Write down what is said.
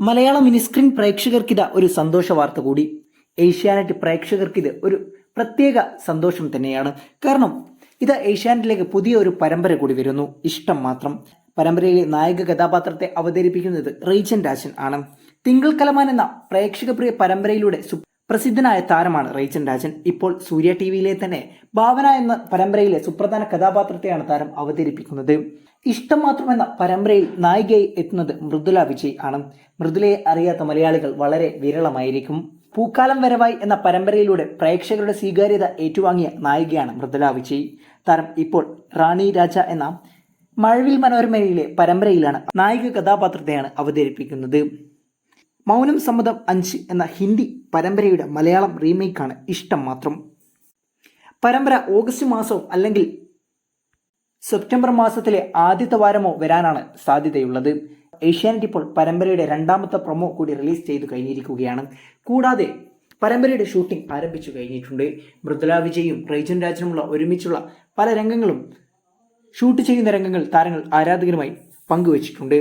മലയാള mini screen പ്രേക്ഷകർക്കിത് ഒരു സന്തോഷ വാർത്ത കൂടി. ഏഷ്യാനെറ്റ് പ്രേക്ഷകർക്കിത് ഒരു പ്രത്യേക സന്തോഷം തന്നെയാണ്. കാരണം ഇത് ഏഷ്യാനെറ്റിലേക്ക് പുതിയ ഒരു പരമ്പര കൂടി വരുന്നു. ഇഷ്ടം മാത്രം. പരമ്പരയിലെ നായക കഥാപാത്രത്തെ അവതരിപ്പിക്കുന്നത് റീജൻ രാജൻ ആണ്. തിങ്കൾ കലമാൻ എന്ന പ്രേക്ഷകപ്രിയ പരമ്പരയിലൂടെ പ്രസിദ്ധനായ താരമാണ് റേച്ചൻ രാജൻ. ഇപ്പോൾ സൂര്യ ടി വിയിലെ തന്നെ ഭാവന എന്ന പരമ്പരയിലെ സുപ്രധാന കഥാപാത്രത്തെയാണ് താരം അവതരിപ്പിക്കുന്നത്. ഇഷ്ടം മാത്രം എന്ന പരമ്പരയിൽ നായികയായി എത്തുന്നത് മൃദുല വിജയ് ആണ്. മൃദുലയെ അറിയാത്ത മലയാളികൾ വളരെ വിരളമായിരിക്കും. പൂക്കാലം വരവായി എന്ന പരമ്പരയിലൂടെ പ്രേക്ഷകരുടെ സ്വീകാര്യത ഏറ്റുവാങ്ങിയ നായികയാണ് മൃദുല വിജയ്. താരം ഇപ്പോൾ റാണി രാജ എന്ന മഴവിൽ മനോരമയിലെ പരമ്പരയിലാണ് നായിക കഥാപാത്രത്തെയാണ് അവതരിപ്പിക്കുന്നത്. മൗനം സമ്മതം അഞ്ച് എന്ന ഹിന്ദി പരമ്പരയുടെ മലയാളം റീമേക്കാണ് ഇഷ്ടം മാത്രം. പരമ്പര ഓഗസ്റ്റ് മാസവും അല്ലെങ്കിൽ സെപ്റ്റംബർ മാസത്തിലെ ആദ്യത്തെ വാരമോ വരാനാണ് സാധ്യതയുള്ളത്. ഏഷ്യാനെറ്റ് ഇപ്പോൾ പരമ്പരയുടെ രണ്ടാമത്തെ പ്രൊമോ കൂടി റിലീസ് ചെയ്തു കഴിഞ്ഞിരിക്കുകയാണ്. കൂടാതെ പരമ്പരയുടെ ഷൂട്ടിംഗ് ആരംഭിച്ചു കഴിഞ്ഞിട്ടുണ്ട്. മൃദുല വിജയും റൈജൻ രാജനുമുള്ള ഒരുമിച്ചുള്ള പല രംഗങ്ങളും ഷൂട്ട് ചെയ്യുന്ന രംഗങ്ങൾ താരങ്ങൾ ആരാധകരുമായി പങ്കുവച്ചിട്ടുണ്ട്.